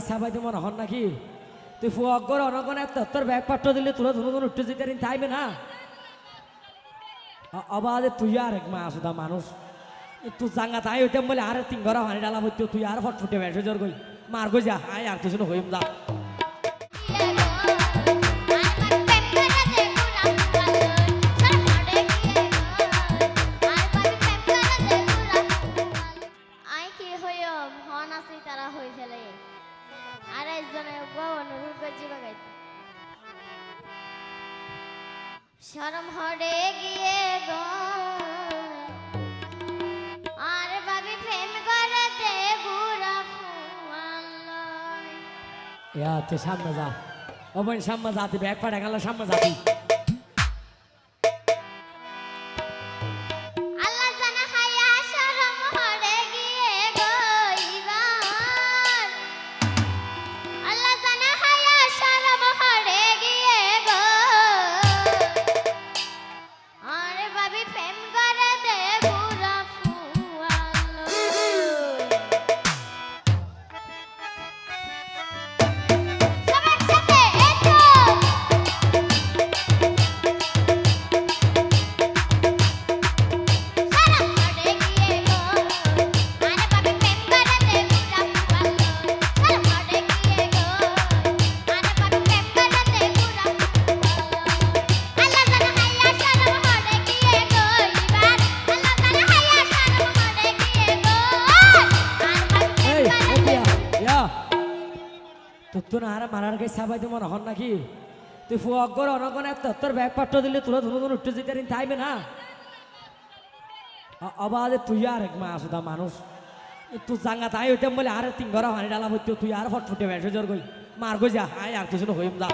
সাবাইতে মনে হন নাকি? তুই ফুয়াগর অনগনে তোর ব্যাগ পাঠ্য দিলে তোরা ধুনো উঠতে যেতে তাইবে না? অ- অবাধে তুই আর এক মা আসুদা মানুষ। তুই জাঙ্গা তাই হইতাম বলে আর তিন ঘর হানি ডালা হইতে তুই আর ফটফুটে বেসে জোর গই মার গই যা, আয় আর কিছু হইম যা। তারা হই ফেলে। শরম হরে গিয়ে গো। আর ভাবি প্রেম করে দে বুড়া সামনে যা। ও বোন সামনে যা, তুই ব্যাগ পাঠা গেল তো না আর মারার গাই সাবাইতে মনে হন নাকি? তুই ফুয়াগর অনগনে তোর ব্যাগ পাঠ্য দিলে তোরা ধুনো ধুনো উঠতে যেতে তাইবে না? অবাদে তুই আর এক মা আসুদা মানুষ। তুই জাঙ্গা তাই হইতাম বলে আর তিন ঘর হানি ডালা হইতে তুই আর ফটফুটে বেসে জোর গই। মার গই যা, আয় আর কিছু হইম যা।